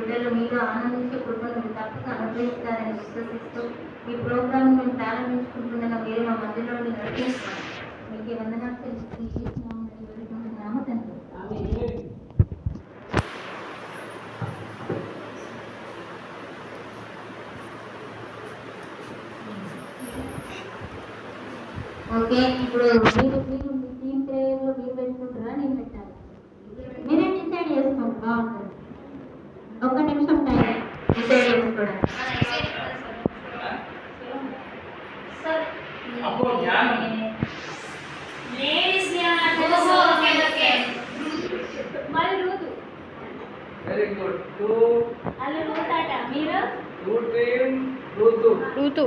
బిడ్డలు మీరు ఆనందించే కృపను మీరు తప్పక అనుగ్రహిస్తారని విశ్వసిస్తూ ఈ ప్రోగ్రామ్ మేము ప్రారంభించుకుంటున్న. మీరు మా మధ్యలో ఉండి నడిపిస్తాం మీకు వందనాలు తెలుసు తండ్రి. ఓకే ఇప్పుడు మీరు మీరు డిసైడ్ చేసుకోవడానికి అబ్బో, జ్ఞానం. Ladies okay, okay. మరి రూతు వెరీ గుడ్ టూ అల్లు రూతాట మీరు two team Ruth Ruth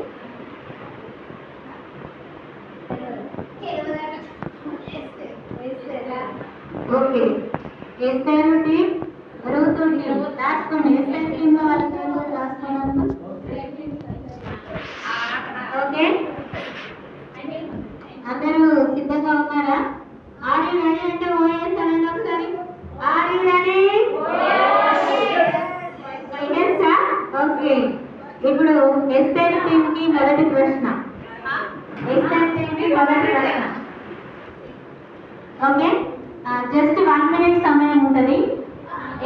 okay SR team Ruth team రాసుకోండి ఎస్ఆర్ టీమ్లో ఇప్పుడు ఎస్ఆర్ టీమ్కి మొదటి ప్రశ్న. ఎస్ఆర్ టీమ్కి మొదటి ప్రశ్న. ఓకే? జస్ట్ వన్ మినిట్ సమయం ఉంటుంది.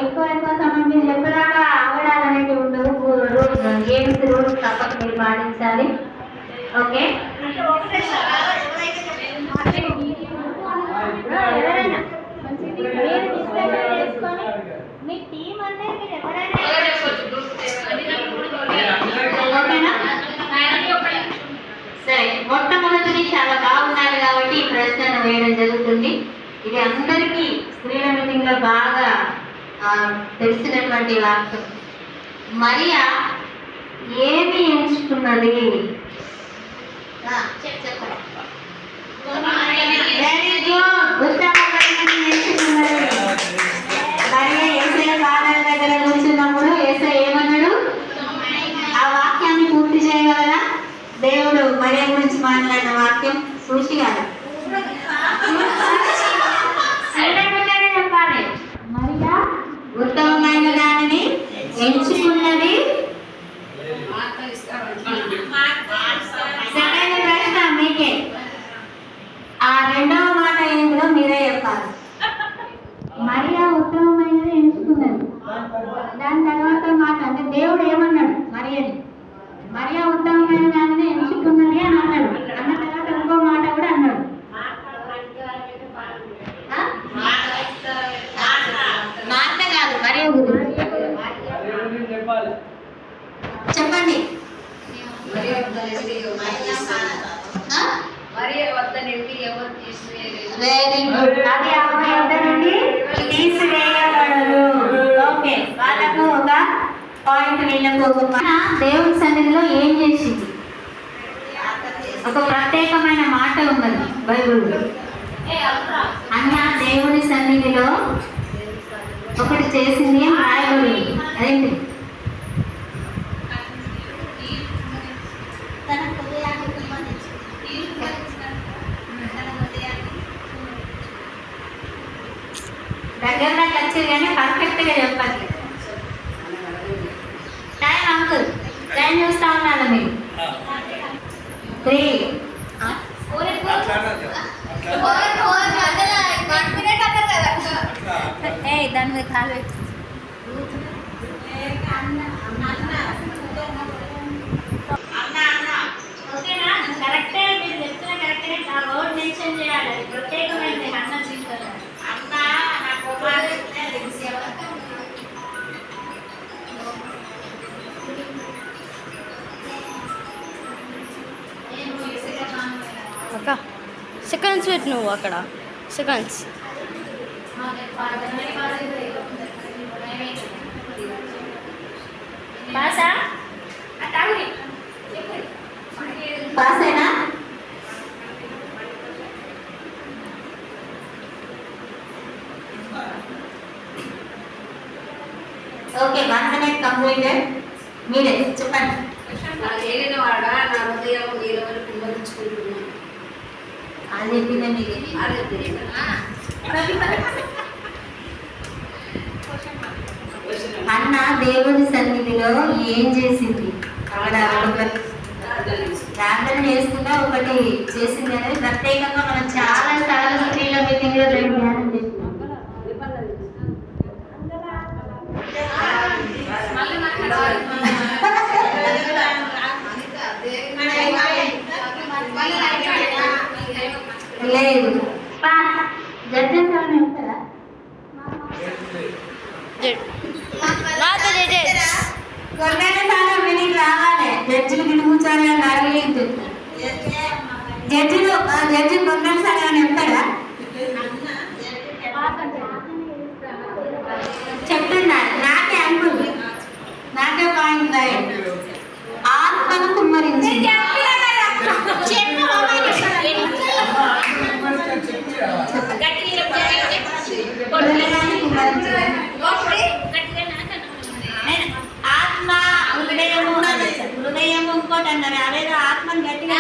ఎక్కువ ఎక్కువ సమయం మీరు చెప్పేదాకా ఆగడాలు అనేవి ఉండవు. గేమ్స్ రూల్స్ తప్పక మీరు పాటించాలి. ఓకే? ఎవరైనా మీరు డిస్కస్ చేసుకొని మీ టీం అంటే మీరు ఎవరైనా ఓకేనా సరే మొట్టమొదటిది చాలా బాగున్నారు కాబట్టి ఈ వేయడం జరుగుతుంది. ఇది అందరికీ స్త్రీల మీటింగ్లో బాగా తెలిసినటువంటి వాక్యం మరియా ఏమి ఎంచుకున్నది? చెప్పు, చెప్పండి. Very good. ఉత్తమమైనది ఎంచుకున్నది. మరియా యేసయ్య పాదాల దగ్గర కూర్చున్నప్పుడు యేసయ్య ఏమన్నాడు ఆ వాక్యాన్ని పూర్తి చేయగలరా దేవుడు మరియ గురించి మాట్లాడిన వాక్యం సూచి కాదు సైలెంట్గానే చెప్పాలి మరియా ఉత్తమమైన దానిని ఎంచుకున్నది సెకండ్ ప్రశ్న మీకే ఆ రెండవ మాట ఏంటో మీరే చెప్పాలి మరియా ఉత్తమమైనది ఎంచుకున్నది దాని తర్వాత మాట అంటే దేవుడు ఏమన్నాడు మరియని మరియా ఉత్తమమైన దానిని ఎంచుకున్నది అని అన్నాడు అన్న తర్వాత ఇంకో మాట కూడా అన్నాడు మార్త కాదు మరి గురించి చెప్పండి ఆ? వెరీ గుడ్ అది ఆమె తీసివేయబడదు. ఓకే వాళ్ళకు ఒక పాయింట్ వీళ్ళకు ఒక దేవుని సన్నిధిలో ఏం చేసింది? ఒక ప్రత్యేకమైన మాట ఉన్నది బైబుల్లో. అన్న దేవుని సన్నిధిలో ఒకటి చేసింది అని రాయబడి ఉంది. అదేంటి? దగ్గర దాకా వచ్చేది కానీ పర్ఫెక్ట్గా చెప్పండి. టైం అంకుల్ టైం చూస్తా ఉన్నాను మీరు త్రీ ఏ దాని మీద కాలు సెకండ్స్ పెట్టు నువ్వు అక్కడ seconds పాసా పాసేనా okay one minute completed మీరే చెప్పండి ఏలిన వాడ నా హృదయం నీలవని కుంభరించుకుంటున్నాను అన్న దేవుని సన్నిధిలో ఏం చేసింది? అక్కడ ఒకటి ప్రార్థన చేసుకుంటా ఒకటి చేసింది అనేది ప్రత్యేకంగా మనం చాలా చాలా స్త్రీల మీటింగ్ ధ్యానం రావాలి. జడ్జిలు గిడి జడ్జి ఏమైనా చెప్తారా? చెప్తున్నా. నాకే అంకుల్ నాకే పాయింట్ ఆత్మను కుమ్మరించి. హృదయం హృదయము ఇంకోటి అన్నారు అదేదో ఆత్మని గట్టిగా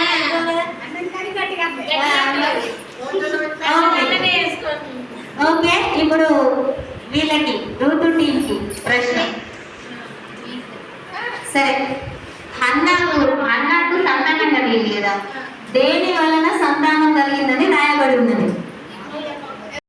ఓకే. ఇప్పుడు వీళ్ళకి రూతు టీంకి ప్రశ్న. సరే. అన్నకు అన్నకు సంతానం కలిగింది కదా. దేని వలన సంతానం కలిగిందని రాయబడి ఉన్నది?